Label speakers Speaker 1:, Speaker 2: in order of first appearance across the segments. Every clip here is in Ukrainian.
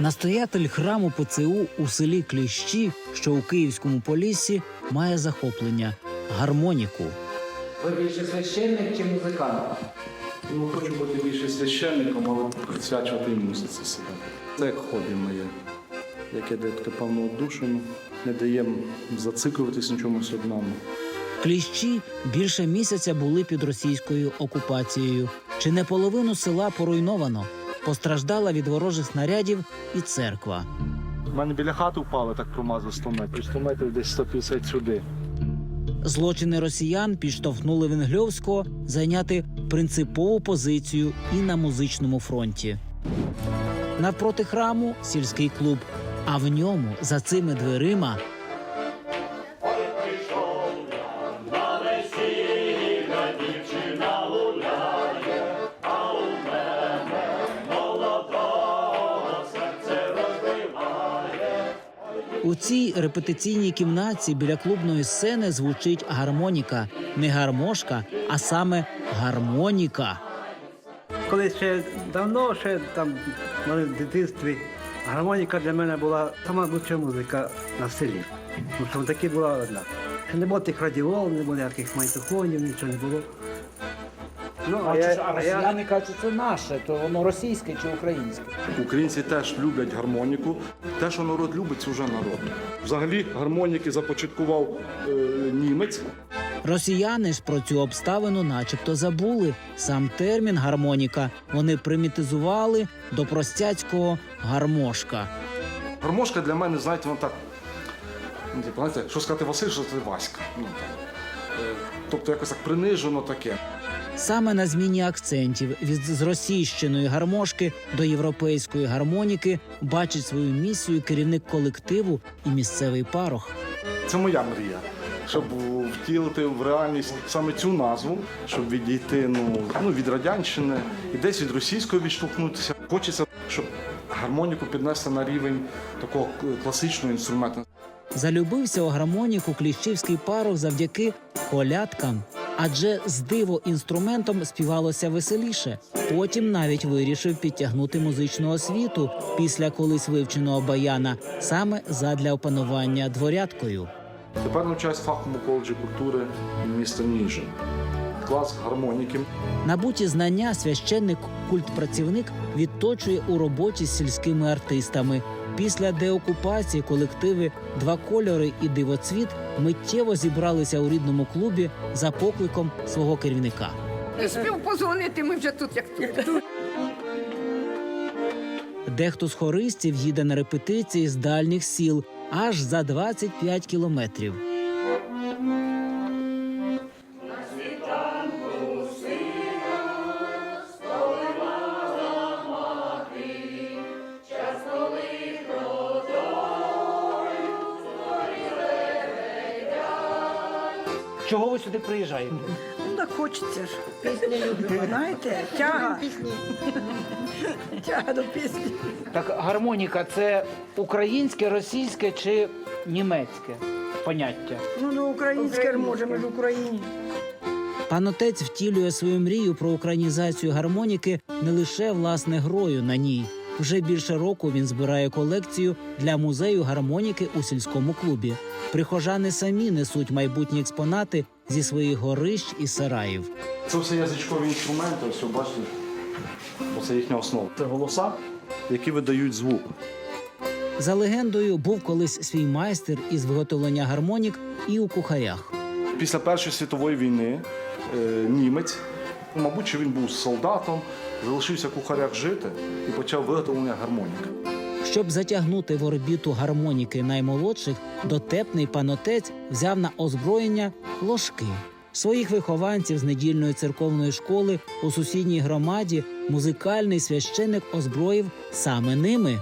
Speaker 1: Настоятель храму ПЦУ у селі Кліщі, що у Київському Поліссі, має захоплення гармоніку. Ви більше священник чи музикант?
Speaker 2: Ну, хочу бути більше священником, але присвячувати і муситься себе. Це як хобі моє, яке дає таке певну отдушину, не дає зациклюватись на чомусь одному.
Speaker 1: Кліщі більше місяця були під російською окупацією. Чи не половину села поруйновано? Постраждала від ворожих снарядів і церква.
Speaker 2: У мене біля хати впали, так промазав 100 метрів. 100 метрів десь 150 сюди.
Speaker 1: Злочини росіян підштовхнули Венгльовського зайняти принципову позицію і на музичному фронті. Навпроти храму сільський клуб, а в ньому за цими дверима У цій репетиційній кімнаті біля клубної сцени звучить гармоніка, не гармошка, а саме гармоніка.
Speaker 3: Коли ще давно, ще там в дитинстві, гармоніка для мене була сама лучша музика на селі. Тому що таки була одна. Не було тих радіол, не було ніяких майтофонів, нічого не було. Ну, а, я, а я,
Speaker 1: кажуть, що це наше, то воно російське чи українське.
Speaker 2: Українці теж люблять гармоніку. Те, що народ любить, це вже народ. Взагалі гармоніки започаткував е, німець.
Speaker 1: Росіяни ж про цю обставину, начебто, забули. Сам термін гармоніка вони примітизували до простяцького гармошка.
Speaker 2: Гармошка для мене, знаєте, воно так. Ну, типу, знаєте, що сказати Василь, що це Васька. Ну, так. Тобто якось так принижено таке.
Speaker 1: Саме на зміні акцентів від зросійщеної гармошки до європейської гармоніки бачить свою місію керівник колективу і місцевий парох.
Speaker 2: Це моя мрія. Щоб втілити в реальність саме цю назву, щоб відійти ну, ну, від радянщини і десь від російської відштовхнутися. Хочеться, щоб гармоніку піднести на рівень такого класичного інструменту.
Speaker 1: Залюбився у гармоніку кліщівський парох завдяки колядкам. Адже з диво інструментом співалося веселіше. Потім навіть вирішив підтягнути музичну освіту після колись вивченого баяна саме задля опанування дворядкою.
Speaker 2: Тепер навчаюсь в фаховому коледжі культури міста Ніжин. Клас гармоніки.
Speaker 1: Набуті знання священник культпрацівник відточує у роботі з сільськими артистами. Після деокупації колективи Два кольори і дивоцвіт миттєво зібралися у рідному клубі за покликом свого керівника.
Speaker 4: Не спів позвонити, ми вже тут як тут.
Speaker 1: Дехто з хористів їде на репетиції з дальніх сіл аж за 25 кілометрів. Чого ви сюди приїжджаєте?
Speaker 4: Ну так хочеться ж. Пісні люблю, знаєте, тяга. Тяга до пісні.
Speaker 1: Так гармоніка це українське, російське чи німецьке поняття?
Speaker 4: Ну, ну українське може, ми ж в Україні.
Speaker 1: Пан отець втілює свою мрію про українізацію гармоніки не лише власне грою на ній. Вже більше року він збирає колекцію для музею гармоніки у сільському клубі. Прихожани самі несуть майбутні експонати зі своїх горищ і сараїв.
Speaker 2: Це все язичкові інструменти, ви бачите, це їхня основа. Це голоса, які видають звук.
Speaker 1: За легендою, був колись свій майстер із виготовлення гармонік і у кухарях.
Speaker 2: Після Першої світової війни е, німець, мабуть, він був солдатом, залишився кухарях жити і почав виготовлення гармоніки.
Speaker 1: Щоб затягнути в орбіту гармоніки наймолодших, дотепний панотець взяв на озброєння ложки. Своїх вихованців з недільної церковної школи у сусідній громаді музикальний священик озброїв саме ними.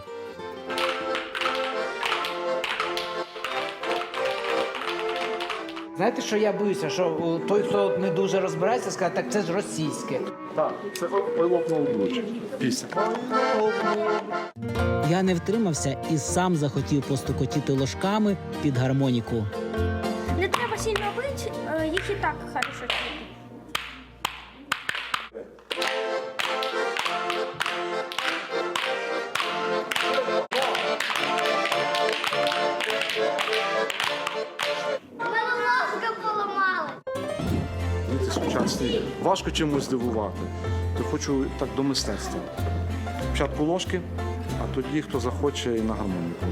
Speaker 1: Знаєте, що я боюся, що той, хто не дуже розбирається, скаже, так це ж російське.
Speaker 2: Так, це лопнув обличчя. Пісня.
Speaker 1: Я не втримався і сам захотів постукотіти ложками під гармоніку.
Speaker 5: Не треба сильно бити, е, їх і так хорошо чути.
Speaker 2: Сучасні. Важко чимось здивувати. То хочу так до мистецтва. Спочатку ложки, а тоді хто захоче і на гармоніку.